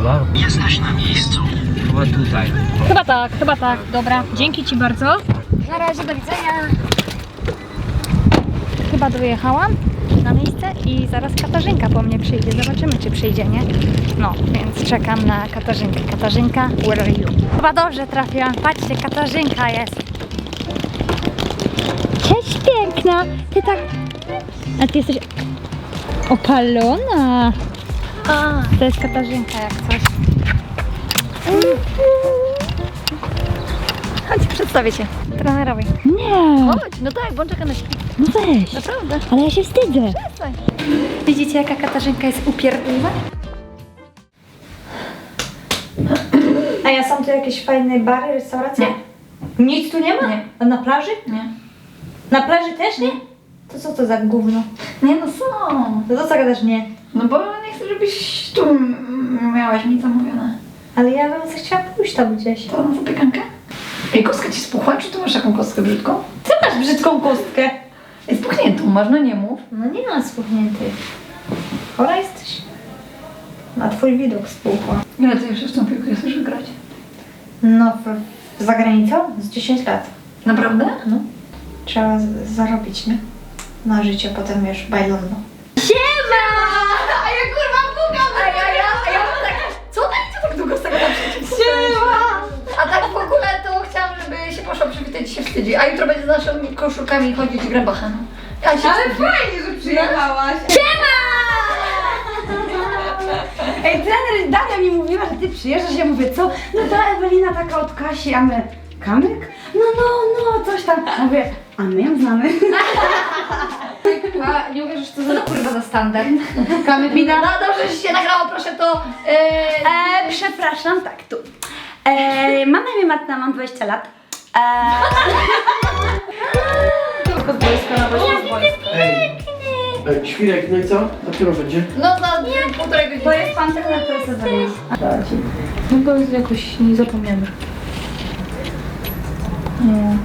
Ula? Jesteś na miejscu. Chyba tutaj. Chyba tak, chyba tak. Dobra, dzięki Ci bardzo. Na razie, do widzenia. Chyba dojechałam na miejsce i zaraz Katarzynka po mnie przyjdzie. Zobaczymy, czy przyjdzie, nie? No, więc czekam na Katarzynkę. Katarzynka, where are you? Chyba dobrze trafiłam. Patrzcie, Katarzynka jest. Cześć, piękna. Ty tak... A Ty jesteś opalona. A, to jest Katarzynka jak coś. Chodź, przedstawię cię. Trenerowi. Nie, Chodź, no tak, bo on czeka na śpiew. no weź. Naprawdę. Ale ja się wstydzę. Przestań. Widzicie, jaka Katarzynka jest upierdliwa? A ja są tu jakieś fajne bary, restauracje? Nie. Nic tu nie ma? Nie. A na plaży? Nie. Na plaży też nie? To co to za gówno? Nie no są. To co gadasz nie? No bo żebyś tu miałaś mi zamówione. Ale ja bym chciała pójść tam gdzieś. To na zapiekankę? Ej, kostka ci spuchła, czy tu masz taką kostkę brzydką? Ty masz brzydką kostkę. Jest spuchniętą, masz, no nie mów. No nie ma spuchniętych. Chora jesteś? Na twój widok spuchła. Ile ty jeszcze w tą piłkę chcesz grać? No, w, za granicą? Z 10 lat. Naprawdę? No. Trzeba z- zarobić, nie? Na życie, potem wiesz, bajlono. Siema! Co idzie tak długo z tego? Siema! A tak w ogóle to chciałam, żeby się poszła przywitać i się wstydzi. A jutro będzie z naszymi koszulkami chodzić grabacha. No. Ja się Ale fajnie, że przyjechałaś. Ej, trener Daria mi mówiła, że ty przyjeżdżasz, ja mówię, co? No ta Ewelina taka od Kasi, a my, Kamyk? No, no, no, coś tam. Mówię, a my ją znamy. A nie uwierzysz, co za kurwa za standard. Kamyk mi No dobrze, że się nagrało, proszę to... Yy... E, przepraszam, tak, tu. E, mam na imię Martyna, mam 20 lat. E, Tylko z boiska na boisku z boiska. Ej, e, Świrek, no i co? Dopiero będzie. No za półtorej godziny. to jest pan to jest Ewelina. No bo jakoś nie zapomniałem. Ogólnie,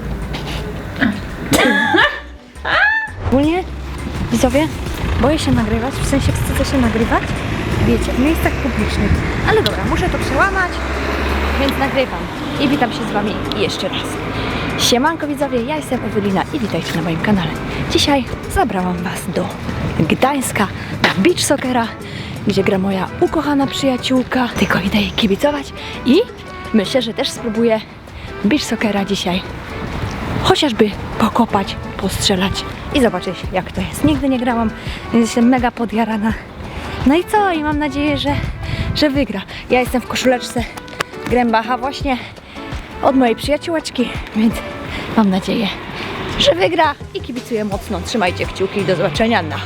boję się nagrywać, w sensie wstydzę się nagrywać, wiecie, w miejscach publicznych. Ale dobra, muszę to przełamać, więc nagrywam. I witam się z Wami jeszcze raz. Siemanko widzowie, ja jestem Ewelina i witajcie na moim kanale. Dzisiaj zabrałam Was do Gdańska na beach soccera, gdzie gra moja ukochana przyjaciółka. Tylko idę jej kibicować i myślę, że też spróbuję beach soccera dzisiaj chociażby pokopać, postrzelać i zobaczyć jak to jest. Nigdy nie grałam, więc jestem mega podjarana. No i co? I mam nadzieję, że, że wygra. Ja jestem w koszuleczce Grębacha właśnie od mojej przyjaciółeczki, więc mam nadzieję, że wygra i kibicuję mocno. Trzymajcie kciuki i do zobaczenia na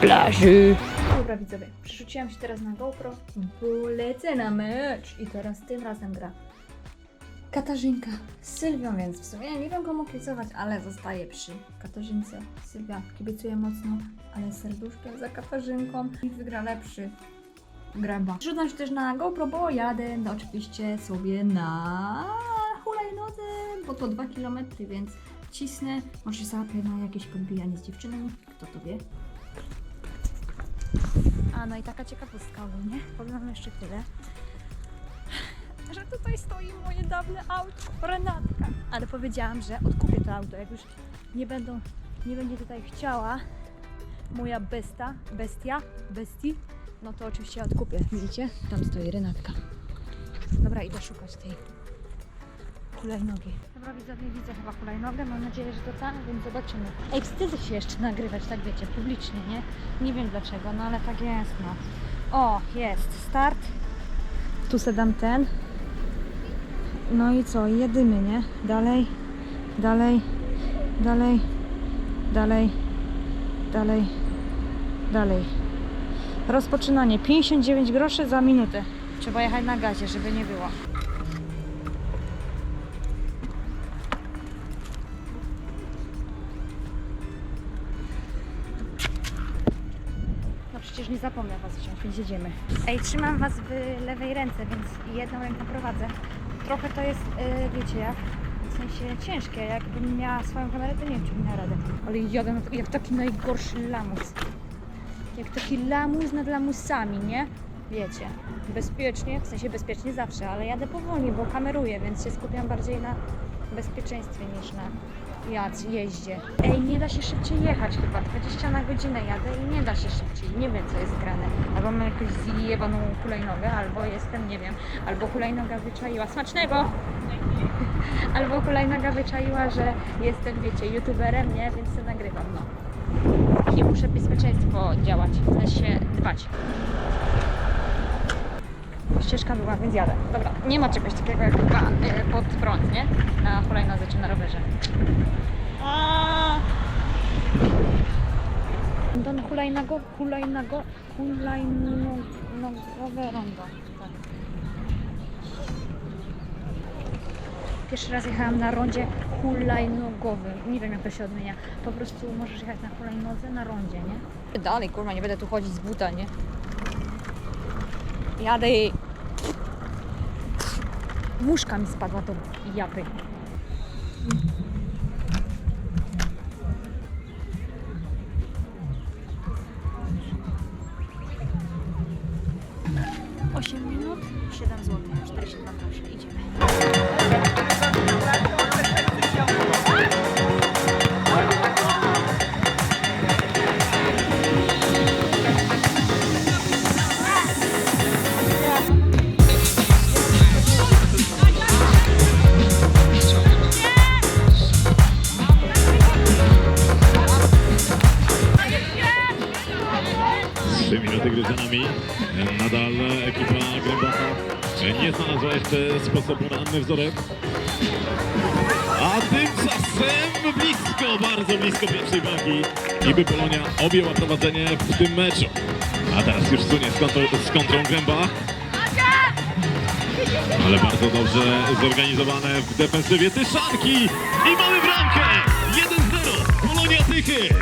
plaży. Dobra widzowie, przerzuciłam się teraz na GoPro, bo lecę na mecz i teraz tym razem gra Katarzynka z Sylwią, więc w sumie nie wiem komu kibicować, ale zostaję przy Katarzynce. Sylwia kibicuje mocno, ale serduszkiem za Katarzynką i wygra lepszy gręba. Rzucam się też na GoPro, bo jadę no, oczywiście sobie na hulajnodze, bo to 2 km, więc cisnę. Może załapię na jakieś podbijanie z dziewczynami, kto to wie. A no i taka ciekawostka nie? Powiem jeszcze tyle że tutaj stoi moje dawne auto, Renatka. Ale powiedziałam, że odkupię to auto, jak już nie będą, nie będzie tutaj chciała moja besta, bestia, bestii, no to oczywiście odkupię. Widzicie? Tam stoi Renatka. Dobra, idę szukać tej hulajnogi. Dobra, widzowie, widzę chyba hulajnogę, mam nadzieję, że to ta, więc zobaczymy. Ej, wstydzę się jeszcze nagrywać, tak wiecie, publicznie, nie? Nie wiem dlaczego, no ale tak jest, no. O, jest, start. Tu se dam ten. No i co? Jedymy, nie? Dalej, dalej, dalej, dalej, dalej, dalej. Rozpoczynanie. 59 groszy za minutę. Trzeba jechać na gazie, żeby nie było. No przecież nie zapomnę Was wziąć, więc jedziemy. Ej, trzymam Was w lewej ręce, więc jedną ręką prowadzę. Trochę to jest, yy, wiecie jak, w sensie ciężkie. Jakbym miała swoją kamerę, to nie wiem, czy bym miała radę. Ale jadę na- jak taki najgorszy lamus. Jak taki lamus nad lamusami, nie? wiecie, bezpiecznie, w sensie bezpiecznie zawsze, ale jadę powoli, bo kameruję, więc się skupiam bardziej na bezpieczeństwie niż na jeździe. Ej, nie da się szybciej jechać chyba, 20 na godzinę jadę i nie da się szybciej, nie wiem co jest grane. Albo mam jakąś zjebaną hulajnogę, albo jestem, nie wiem, albo hulajnoga wyczaiła, smacznego! Albo hulajnoga wyczaiła, że jestem, wiecie, youtuberem, nie? Więc to nagrywam, no. I muszę bezpieczeństwo działać, w sensie dbać. Ścieżka była, więc jadę. Dobra, nie ma czegoś takiego jak chyba e, pod prąd, nie? Na hulajnodze czy na rowerze. Don hulajnago, hulajnago, hulajnogowe rondo. Tak. Pierwszy raz jechałam na rondzie hulajnogowym. Nie wiem jak to się odmienia. Po prostu możesz jechać na hulajnodze na rondzie, nie? Dalej, kurwa, nie będę tu chodzić z buta, nie? Jadę i... Muszka mi spadła do japy. Osiem minut, 7 zł, 42 grosze, sposobu na Annę Wzorek. A tymczasem blisko, bardzo blisko pierwszej wagi. Niby Polonia objęła prowadzenie w tym meczu. A teraz już sunie z, kontrą, z kontrą Grębach. Ale bardzo dobrze zorganizowane w defensywie Tyszanki. I mamy bramkę! 1-0. Polonia Tychy.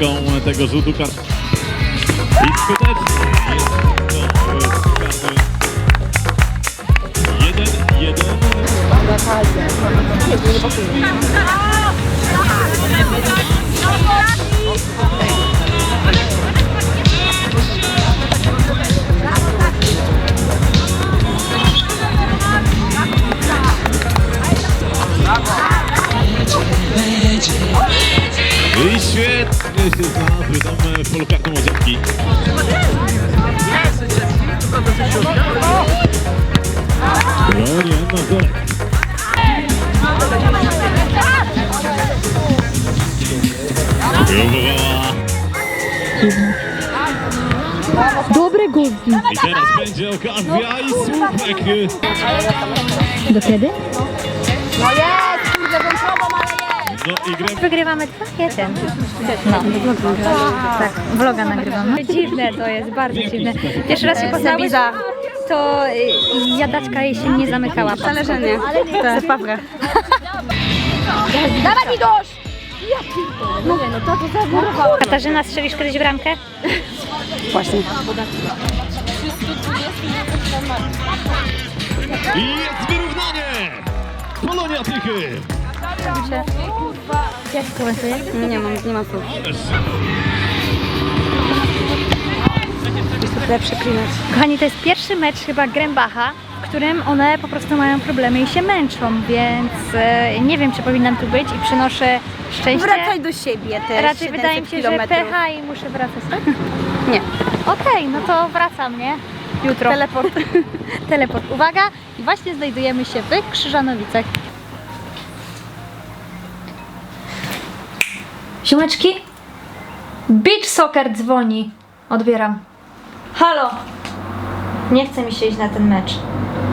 Koło tego rzutu karny. I skutecznie jest to karny. Jeden, jeden. I świetnie się znalazły tam e, w polu kartą odziewki. Florian Mazurek. Próbowała. Dobry gol. I teraz będzie okazja i słupek. Do kiedy? No i grę Wygrywamy 2-1. No, tak, vloga nagrywamy. Dziwne to jest, bardzo dziwne. Pierwszy raz się poznałeś, to y, jadaczka jej się nie zamykała. Zależenie. To papra. Dawaj mi dosz! Mówię, no to to zamurowało. Katarzyna, strzelisz kiedyś bramkę? Właśnie. i jest wyrównanie. Polonia Tychy. Jak komentujesz? Nie mam, nie mam słów. Jest to tyle przeklinać. Kochani, to jest pierwszy mecz chyba Grębacha, w którym one po prostu mają problemy i się męczą, więc e, nie wiem, czy powinnam tu być i przynoszę szczęście. Wracaj do siebie też. Raczej wydaje mi się, że kilometrów. pecha i muszę wracać, tak? Nie. Okej, no to wracam, nie? Jutro. Teleport. Teleport. Uwaga! I właśnie znajdujemy się w Krzyżanowicach. Siomeczki? Beach Soccer dzwoni. Odbieram. Halo! Nie chce mi się iść na ten mecz.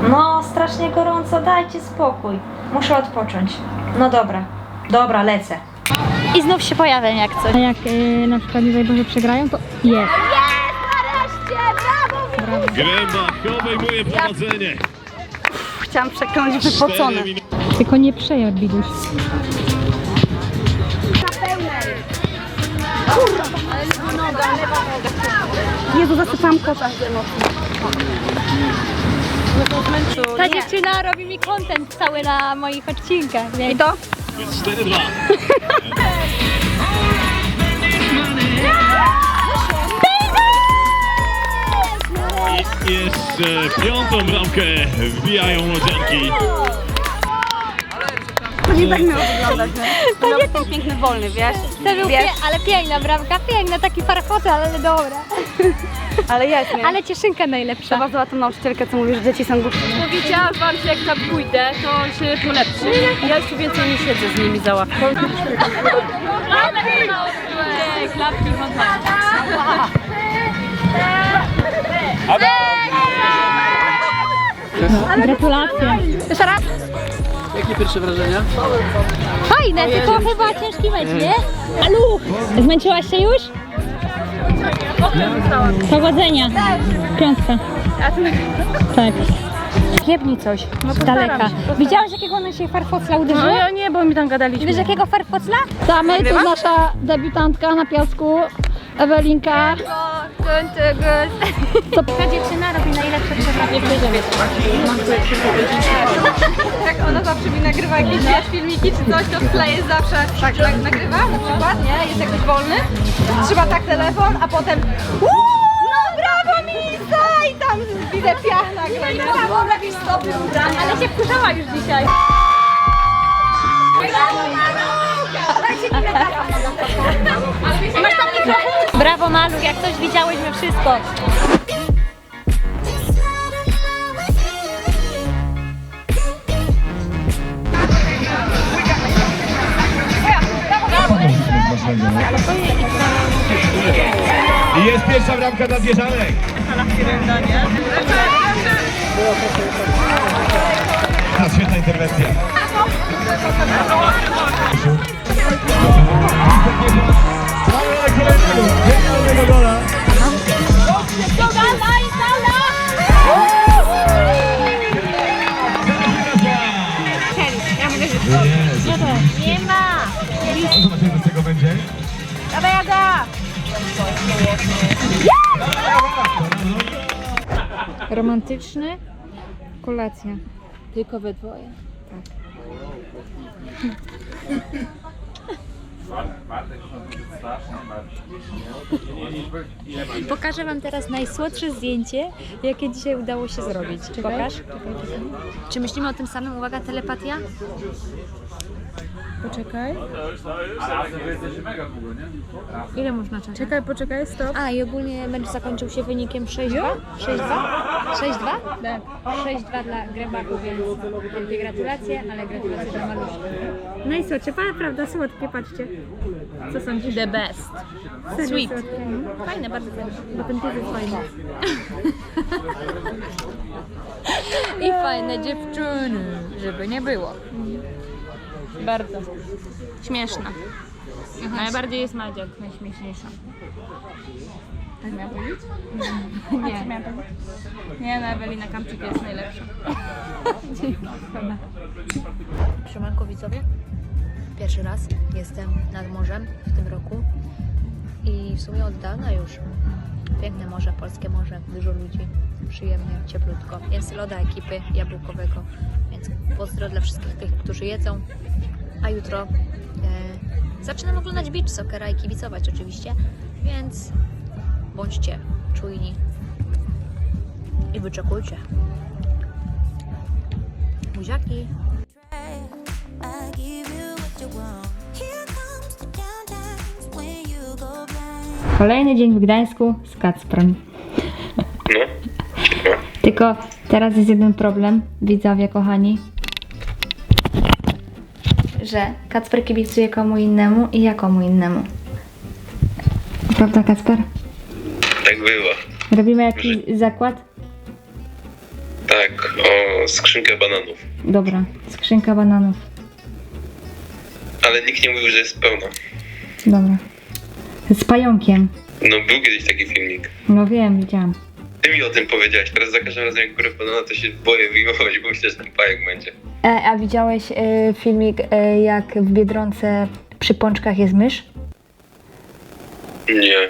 No, strasznie gorąco, dajcie spokój. Muszę odpocząć. No dobra, dobra, lecę. I znów się pojawiam jak coś. A jak y, na przykład, nie daj Boże, przegrają, to jest. Grębach obejmuje prowadzenie. Chciałam przekląć wypocone. Tylko nie przejadł, Biduś. Jezu, zasypałam kota z emocji. Ta dziewczyna robi mi content cały na moich odcinkach. I to? Jest 4-2. I jeszcze piątą bramkę wbijają młodzianki. To nie tak miało wyglądać, nie? To miał być piękny wolny, wiesz? To był Wiesz? pie- ale piękna bramka, piękna, taki farfotel, ale dobra. Ale jest, nie? Ale cieszynka najlepsza. Trzeba była tą nauczycielkę, co mówi, że dzieci są głupie. Powiedziałam wam, że jak tam pójdę, to się polepszy. Ja już więcej nie siedzę z nimi za ławką. Nie, klapki. Gratulacje. Jakie pierwsze wrażenia? Fajne, tylko chyba ciężki mecz, nie? Alu! Zmęczyłaś się już? Powodzenia. Piątka. Tak. Jebnij coś z daleka. Widziałaś jakiego ona się farfocla No uderzyła? ja nie, bo mi tam gadaliśmy. Wiesz jakiego farfocla? Damy, to nasza debiutantka na piasku, Ewelinka. To ta dziewczyna robi najlepsze przewrotki. Jak ona zawsze mi nagrywa jakieś wiesz, filmiki czy coś, to wkleję zawsze tak, tak nagrywa na przykład, nie? Jest jakoś wolny, trzyma tak telefon, a potem "Uuu, no brawo Milisa! I tam widzę piach nagle, nie? Ale się wkurzała już dzisiaj. Brawo Maluch, jak coś widziałyśmy wszystko. I jest pierwsza bramka dla zwierzanek. A, świetna interwencja. Mamy na kolejnego, genialnego gola. Nie ma. Zobaczymy, co z tego będzie. Romantyczny, kolacja. Tylko we dwoje. Pokażę Wam teraz najsłodsze zdjęcie, jakie dzisiaj udało się zrobić. Pokaż. Czy myślimy o tym samym? Uwaga, telepatia? Poczekaj. Ile można czekać? Czekaj, poczekaj, stop. A, i ogólnie mecz zakończył się wynikiem 6-2? 6-2? 6-2? Tak. 6-2 dla Grębaków, więc wielkie gratulacje, ale gratulacje dla Maluszka. Najsłodsze, pa- prawda, słodkie, patrzcie. Co sądzisz? The best. Sweet. Fajne, bardzo fajne, bo ten pies jest fajny. I fajne dziewczyny, żeby nie było. Bardzo. Śmieszna. Najbardziej jest Madziak, najśmieszniejsza. Tak miałam powiedzieć? Nie. Powiedzieć? Nie, no Ewelina Kamczyk jest najlepsza. Siemanko widzowie. Pierwszy raz jestem nad morzem w tym roku i w sumie od dawna już. Piękne morze, polskie morze, dużo ludzi, przyjemnie, cieplutko. Jest loda ekipy jabłkowego, więc pozdro dla wszystkich tych, którzy jedzą. A jutro e, zaczynam oglądać beach soccera i kibicować oczywiście, więc bądźcie czujni i wyczekujcie. Buziaki! Kolejny dzień w Gdańsku z Kacprem. No, Tylko teraz jest jeden problem, widzowie kochani. Że Kacper kibicuje komu innemu i ja komu innemu. Prawda Kacper? tak było. Robimy jakiś zakład? Tak, o skrzynkę bananów. Dobra, skrzynka bananów. Ale nikt nie mówił, że jest pełna. Dobra. Z pająkiem. No był kiedyś taki filmik. No wiem, widziałam. Ty mi o tym powiedziałeś, teraz za każdym razem jak kurę banana to się boję wyjmować, bo myślę, że ten pajek będzie. E, a widziałeś e, filmik, e, jak w Biedronce przy pączkach jest mysz? Nie.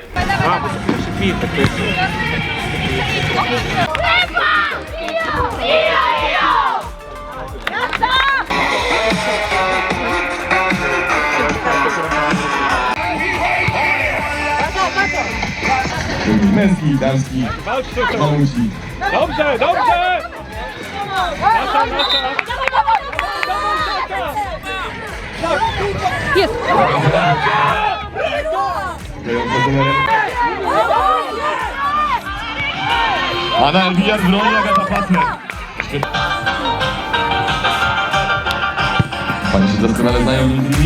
Męski, damski, mamusi. Dobrze, dobrze! Nasza, nasza! Anna Elwija z broni, Agata Pasner. Pani się doskonale znają między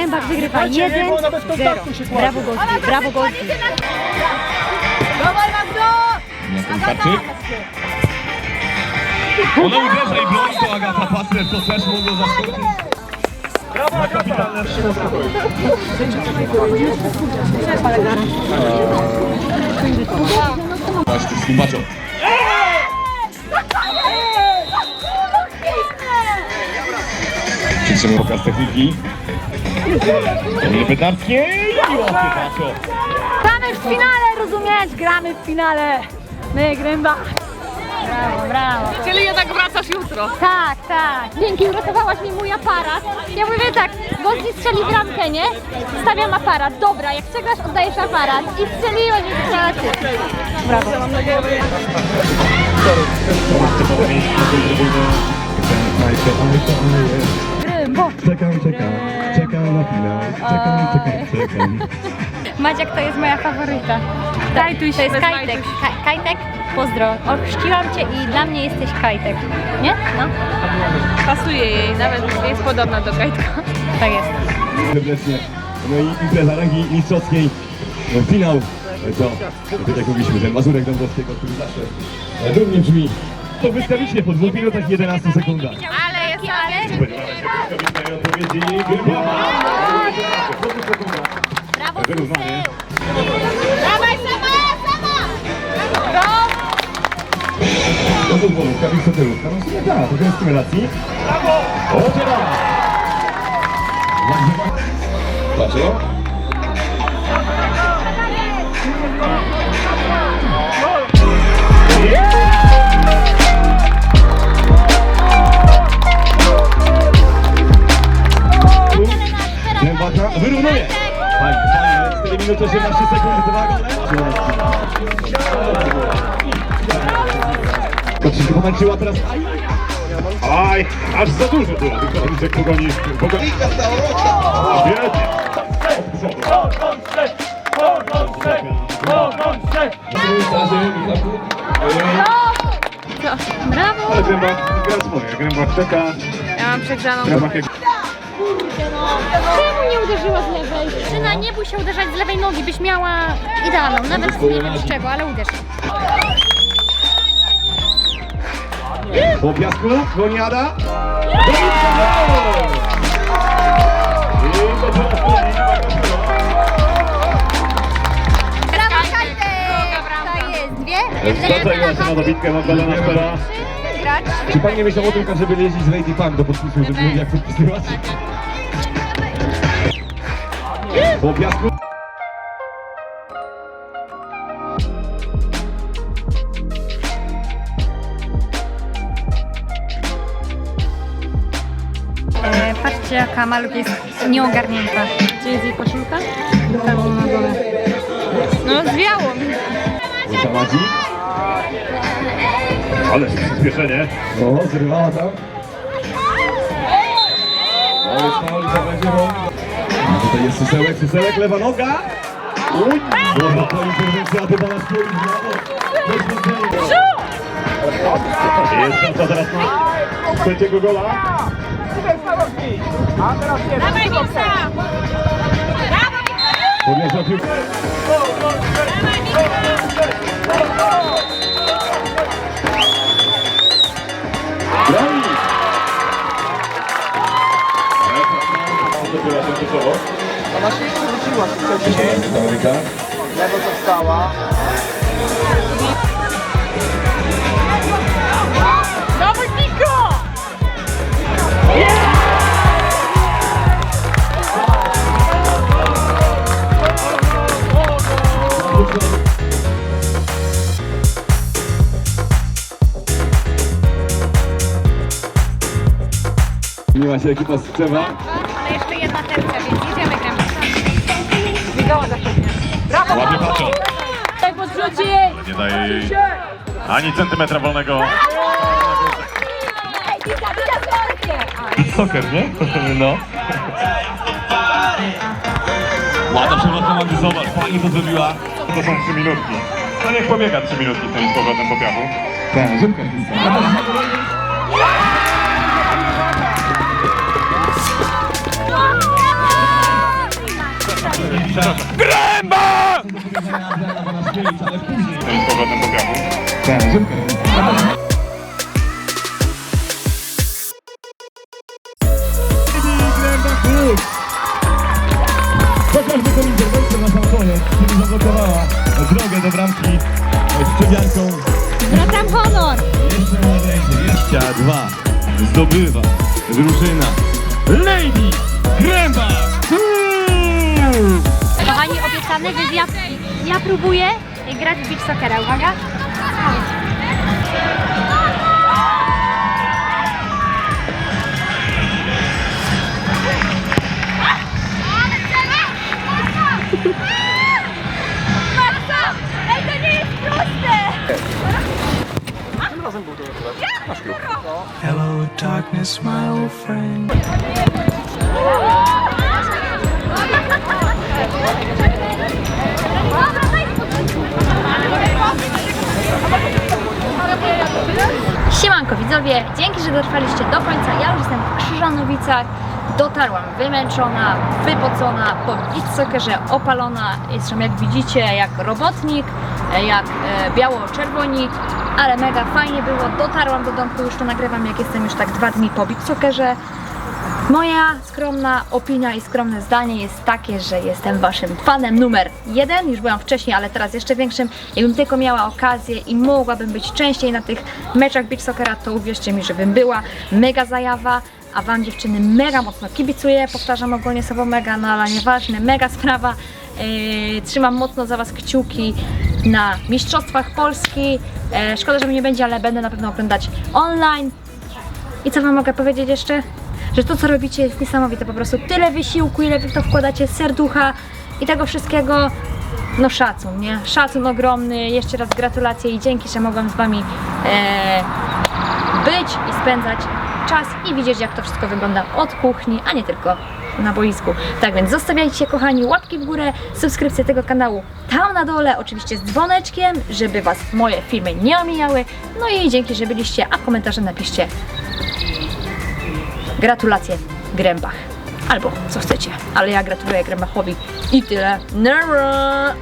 Grębak wygrywa 1-0. Brawo Gozdi, brawo Gozdi. Ten Karczyk. Ona uderza i broni to Agata Pasner, to też mogło zaskoczyć. Na kapitalne Właśnie, z tłumaczą. Przytrzymaj pokaz techniki. Bednarskiej i łapie Pacio. Gramy w finale, rozumiesz? Gramy w finale. My, Grębak. Brawo, brawo. Czyli jednak wracasz jutro. Tak, tak. Dzięki, uratowałaś mi mój aparat. Ja mówię tak, Gozdi strzeli bramkę, nie? Stawiam aparat. Dobra, jak przegrasz, oddajesz aparat. I strzeliłeś i strzela ty. Brawo. Grębo. Czekam, czekam, czekam na finał. Czekam, czekam, czekam. Maciek to jest moja faworyta. Kajtuś, to jest bez Kajtek. Majtuś. Ka- Kajtek, pozdro. Ochrzciłam cię i dla mnie jesteś Kajtek. Nie? No, Pasuje jej, nawet jest podobna do Kajtka. tak jest. Serdecznie. No i impreza rangi mistrzowskiej. No, finał. To, to tak jak mówiliśmy, ten Mazurek Dąbrowskiego, który zawsze e, dumnie brzmi. To wystawicznie po 2 minutach i 11 sekundach. Ale... Spodziewamy się błyskawicznej odpowiedzi Gryba. Brawo, Wyrównanie. Dawaj sama, sama! Do futbolu, Kamil Soterówka. No w sumie tak, to jest relacji. Brawo! Oczera! Patrzę. Dębaka wyrównuje. Fajnie, fajnie. 4 minuty 18 sekund, dwa gole. Pomęczyła teraz. Aj, aż za dużo było. Wiktorczyk pogoni. Pogoni. Świetnie. Brawo. Ale Grębak gra swoje. Grębak czeka. Ja mam przegrzaną jak... Czemu nie uderzyła z lewej? Nie bój się uderzać z lewej nogi, byś miała idealną. Nawet nie wiem z czego, ale uderz. Po piasku, goniada. To. Brawo, Kajtek! Jest, dwie. Się na dobitkę Magdalena. Czy pani nie myślał o tym, żeby jeździć z Lady Punk do podpisu, żeby jak podpisywać? Po piasku. E, patrzcie jaka maluch jest nieogarnięta. Gdzie jest jej koszulka? Tam na dole. No zwiało mi. Zamadzi. Ale przyspieszenie. O, zrywała tam. Mały, to będzie rąk. A tutaj jest susełek, susełek, lewa noga. Uj, dobra, to interwencja, ty bala stoi, brawo. Doświadczenie. Jest szansa teraz na trzeciego gola. Dawaj Wiksa! Podniosła piłkę. Broni! Ona Lewa wcześniej. Lewo została. Yeah! Miła się ekipa z Ładnie patrzą. Tak podrzuci! Nie daje jej ani centymetra wolnego. Soker, nie? No. Ładna przewrotna Mandy, zobacz, fajnie to zrobiła. To są trzy minutki. No niech pobiega trzy minutki z tym powrotem po piachu. Tak, Rzymka Gręba! Ale później. Z tym powrotem po piachu. Tak, Chociażby tą interwencję na sam koniec, czyli zablokowała drogę do bramki z Trzebianką. Zwracam honor! Jeszcze młodeńszy, jeszcze dwa. Zdobywa drużyna Lady Gręba. Kochani, obiecany, więc ja, ja próbuję grać w beach soccera. Uwaga. Hello, darkness, my old friend. Siemanko widzowie, dzięki, że dotrwaliście do końca. Ja już jestem w Krzyżanowicach. Dotarłam wymęczona, wypocona, po soccerze opalona. Jestem jak widzicie jak robotnik, jak e, biało-czerwonik, ale mega fajnie było. Dotarłam do domku, już to nagrywam jak jestem już tak dwa dni po soccerze. Moja skromna opinia i skromne zdanie jest takie, że jestem waszym fanem numer jeden. Już byłam wcześniej, ale teraz jeszcze większym. Jakbym tylko miała okazję i mogłabym być częściej na tych meczach beach soccera, to uwierzcie mi, żebym była. Mega zajawa. A wam dziewczyny mega mocno kibicuję, powtarzam ogólnie słowo mega, no ale nieważne, mega sprawa. Yy, trzymam mocno za was kciuki na Mistrzostwach Polski. Yy, szkoda, że mnie nie będzie, ale będę na pewno oglądać online. I co wam mogę powiedzieć jeszcze? Że to co robicie jest niesamowite, po prostu tyle wysiłku, ile wy w to wkładacie serducha i tego wszystkiego, no szacun, nie? Szacun ogromny, jeszcze raz gratulacje i dzięki, że mogłam z wami e, być i spędzać czas i widzieć jak to wszystko wygląda od kuchni, a nie tylko na boisku. Tak więc zostawiajcie kochani łapki w górę, subskrypcję tego kanału tam na dole, oczywiście z dzwoneczkiem, żeby was moje filmy nie omijały. No i dzięki, że byliście, a komentarze napiszcie Gratulacje Grębach. Albo co chcecie, ale ja gratuluję Grębachowi i tyle. Nara!